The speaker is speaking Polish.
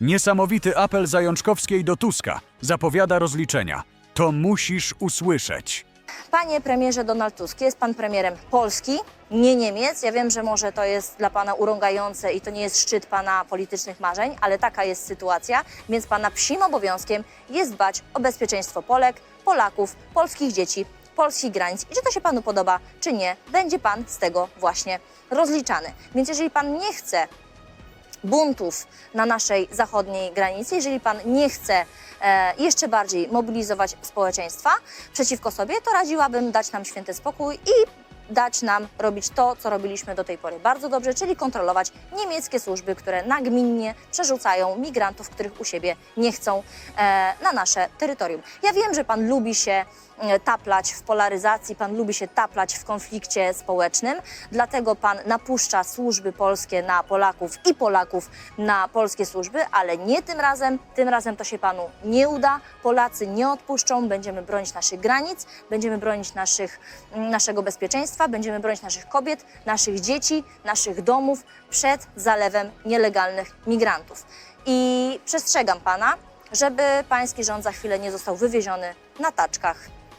Niesamowity apel Zajączkowskiej do Tuska. Zapowiada rozliczenia. To musisz usłyszeć. Panie premierze Donald Tusk, jest pan premierem Polski, nie Niemiec. Ja wiem, że może to jest dla pana urągające i to nie jest szczyt pana politycznych marzeń, ale taka jest sytuacja, więc pana psim obowiązkiem jest dbać o bezpieczeństwo Polek, Polaków, polskich dzieci, polskich granic. I czy to się panu podoba, czy nie, będzie pan z tego właśnie rozliczany. Więc jeżeli pan nie chce buntów na naszej zachodniej granicy, jeżeli pan nie chce e, jeszcze bardziej mobilizować społeczeństwa przeciwko sobie, to radziłabym dać nam święty spokój i dać nam robić to, co robiliśmy do tej pory bardzo dobrze, czyli kontrolować niemieckie służby, które nagminnie przerzucają migrantów, których u siebie nie chcą, e, na nasze terytorium. Ja wiem, że pan lubi się e, taplać w polaryzacji, pan lubi się taplać w konflikcie społecznym, dlatego pan napuszcza służby polskie na Polaków i Polaków na polskie służby, ale nie tym razem. Tym razem to się panu nie uda. Polacy nie odpuszczą, będziemy bronić naszych granic, będziemy bronić naszych, naszego bezpieczeństwa, będziemy bronić naszych kobiet, naszych dzieci, naszych domów przed zalewem nielegalnych migrantów. I przestrzegam pana, żeby pański rząd za chwilę nie został wywieziony na taczkach